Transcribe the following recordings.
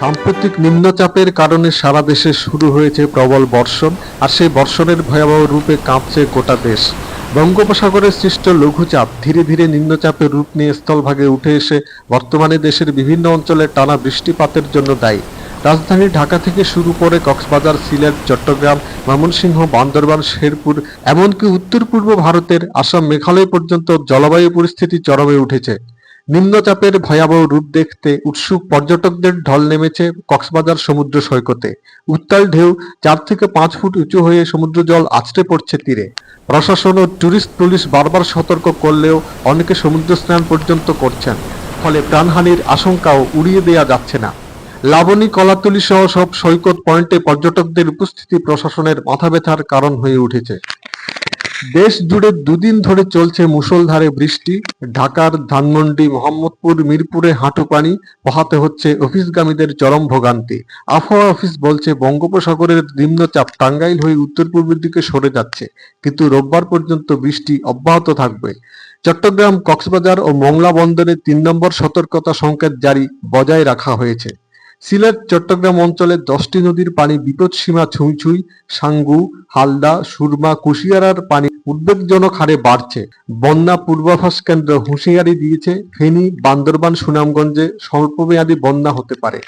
সাম্প্রতিক নিম্নচাপের কারণে সারা দেশে শুরু হয়েছে প্রবল বর্ষণ, আর সেই বর্ষণের ভয়াবহ রূপে কাঁপছে গোটা দেশ। বঙ্গোপসাগরের সৃষ্ট লঘুচাপ ধীরে ধীরে নিম্নচাপের রূপ নিয়ে স্থলভাগে উঠে এসে বর্তমানে দেশের বিভিন্ন অঞ্চলে টানা বৃষ্টিপাতের জন্য দায়ী। রাজধানী ঢাকা থেকে শুরু করে কক্সবাজার, সিলেট, চট্টগ্রাম, ময়মনসিংহ, বান্দরবান, শেরপুর, এমনকি উত্তর পূর্ব ভারতের আসাম, মেঘালয় পর্যন্ত জলবায়ু পরিস্থিতি চরমে উঠেছে। নিম্নচাপের ভয়াবহ রূপ দেখতে উৎসুক পর্যটকদের ঢল নেমেছে কক্সবাজার সমুদ্র সৈকতে। উত্তাল ঢেউ চার থেকে পাঁচ ফুট উঁচু হয়ে সমুদ্র জল আছড়ে পড়ছে তীরে। প্রশাসন ও ট্যুরিস্ট পুলিশ বারবার সতর্ক করলেও অনেকে সমুদ্র স্নান পর্যন্ত করছেন, ফলে প্রাণহানির আশঙ্কাও উড়িয়ে দেওয়া যাচ্ছে না। লাবণী কলাতলি সহ সব সৈকত পয়েন্টে পর্যটকদের উপস্থিতি প্রশাসনের মাথা ব্যথার কারণ হয়ে উঠেছে। দেশ জুড়ে দুদিন ধরে চলছে মুষলধারে বৃষ্টি। ঢাকার ধানমন্ডি, মোহাম্মদপুর, মিরপুরে হাঁটু পানি পোহাতে হচ্ছে অফিসগামীদের চরম ভোগান্তি। আবহাওয়া অফিস বলছে বঙ্গোপসাগরের নিম্নচাপ টাঙ্গাইল হয়ে উত্তর পূর্বের দিকে সরে যাচ্ছে, কিন্তু রোববার পর্যন্ত বৃষ্টি অব্যাহত থাকবে। চট্টগ্রাম, কক্সবাজার ও মংলা বন্দরে তিন নম্বর সতর্কতা সংকেত জারি বজায় রাখা হয়েছে। সিলেট, চট্টগ্রাম অঞ্চলে দশটি নদীর পানি বিপদসীমা ছুঁই ছুঁই, সাঙ্গু, হালদা, সুরমা, কুশিয়ারার পানি উদ্বেগজনক হারে বাড়ছে। বন্যা পূর্বাভাস কেন্দ্র হুঁশিয়ারি দিয়েছে ফেনী, বান্দরবান, সুনামগঞ্জে স্বল্পমেয়াদী বন্যা হতে পারে।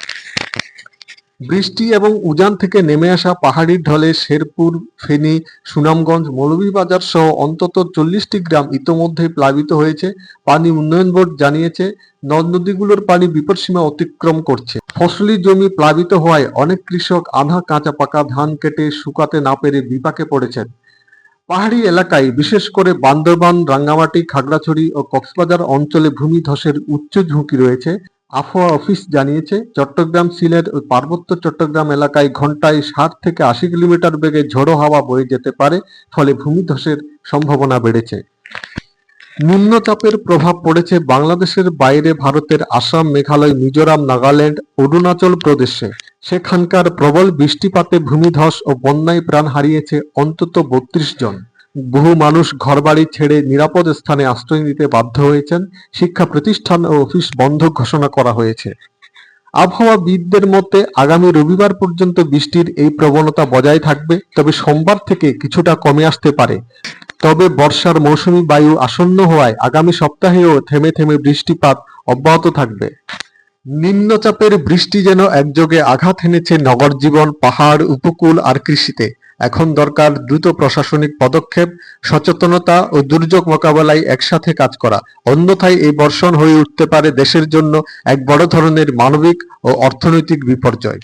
বৃষ্টি এবং উজান থেকে নেমে আসা পাহাড়ি ঢলে শেরপুর, ফেনী, সুনামগঞ্জ, মৌলভীবাজার সহ অন্তত চল্লিশটি গ্রাম ইতোমধ্যেই প্লাবিত হয়েছে। পানি উন্নয়ন বোর্ড জানিয়েছে, নদ নদীগুলোর পানি বিপদসীমা অতিক্রম করছে। ফসলি জমি প্লাবিত হওয়ায় অনেক কৃষক আধা কাঁচা পাকা ধান কেটে শুকাতে না পেরে বিপাকে পড়েছেন। পাহাড়ি এলাকায় বিশেষ করে বান্দরবান, রাঙ্গামাটি, খাগড়াছড়ি ও কক্সবাজার অঞ্চলে ভূমিধসের উচ্চ ঝুঁকি রয়েছে, আবহাওয়া অফিস জানিয়েছে। চট্টগ্রাম সিলেট ও পার্বত্য চট্টগ্রাম এলাকায় ঘন্টায় ষাট থেকে আশি কিলোমিটার বেগে ঝোড়ো হাওয়া বয়ে যেতে পারে, ফলে ভূমিধসের সম্ভাবনা বেড়েছে। নিম্নচাপের প্রভাব পড়েছে বাংলাদেশের বাইরে ভারতের আসাম, মেঘালয়, মিজোরাম, নাগাল্যান্ড, অরুণাচল প্রদেশে। সেখানকার প্রবল বৃষ্টিপাতে ভূমিধস ও বন্যায় প্রাণ হারিয়েছে অন্তত বত্রিশ জন। বহু মানুষ ঘরবাড়ি ছেড়ে নিরাপদ স্থানে আশ্রয় নিতে বাধ্য হয়েছেন। শিক্ষা প্রতিষ্ঠান ও অফিস বন্ধ ঘোষণা করা হয়েছে। আবহাওয়াবিদদের মতে, আগামী রবিবার পর্যন্ত বৃষ্টির এই প্রবণতা বজায় থাকবে, তবে সোমবার থেকে কিছুটা কমে আসতে পারে। তবে বর্ষার মৌসুমী বায়ু আসন্ন হওয়ায় আগামী সপ্তাহেও থেমে থেমে বৃষ্টিপাত অব্যাহত থাকবে। নিম্নচাপের বৃষ্টি যেন একযোগে আঘাত এনেছে নগর জীবন, পাহাড়, উপকূল আর কৃষিতে। এখন দরকার দ্রুত প্রশাসনিক পদক্ষেপ, সচেতনতা ও দুর্যোগ মোকাবেলায় একসাথে কাজ করা। অন্যথায় এই বর্ষণ হয়ে উঠতে পারে দেশের জন্য এক বড় ধরনের মানবিক ও অর্থনৈতিক বিপর্যয়।